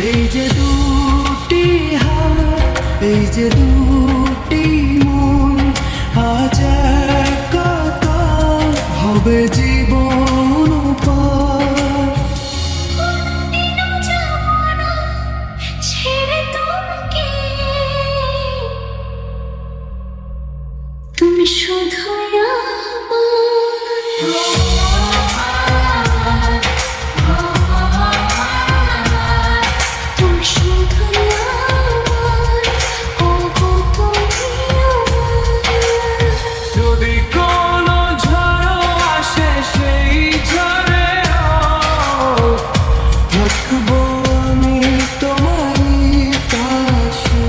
এই যে দুটি হাত এই যে দুটি মন হাজার কথা হবে জীবন তুমি শুধু দেখব আমি তোমারই পাশে।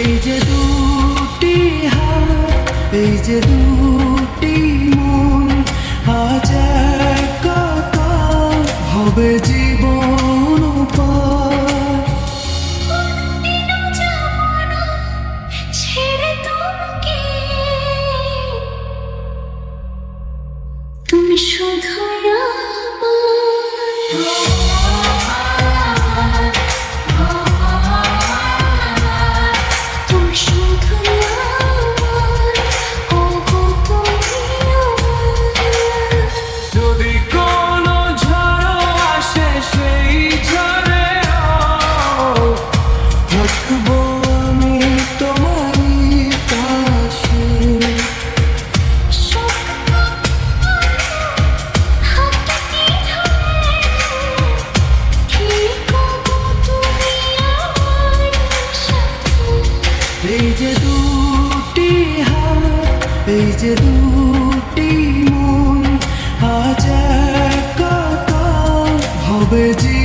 এই যে দুটি হাত এই যে দুটি এই যে দুটি মন আজ কত হবে যে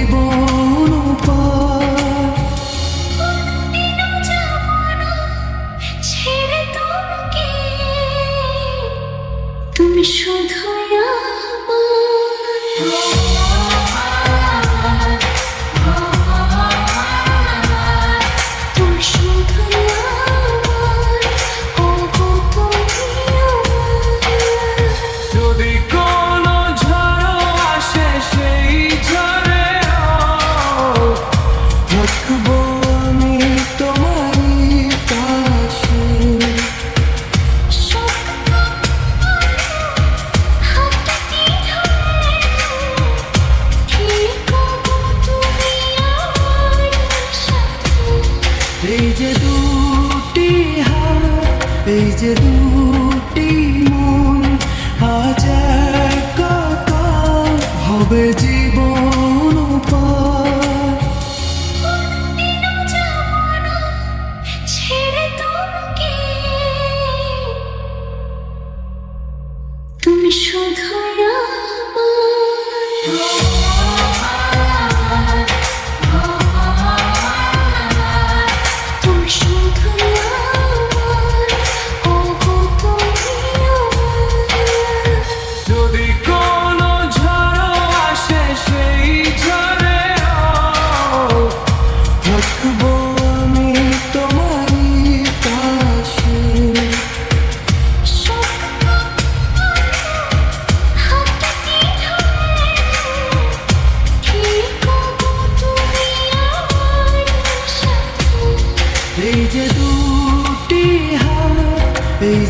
এই যে দুটি হাত এই যে দুটি মন হাজার কথা হবে যে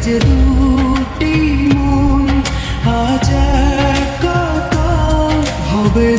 যে দুটি মন হাজার কত হবে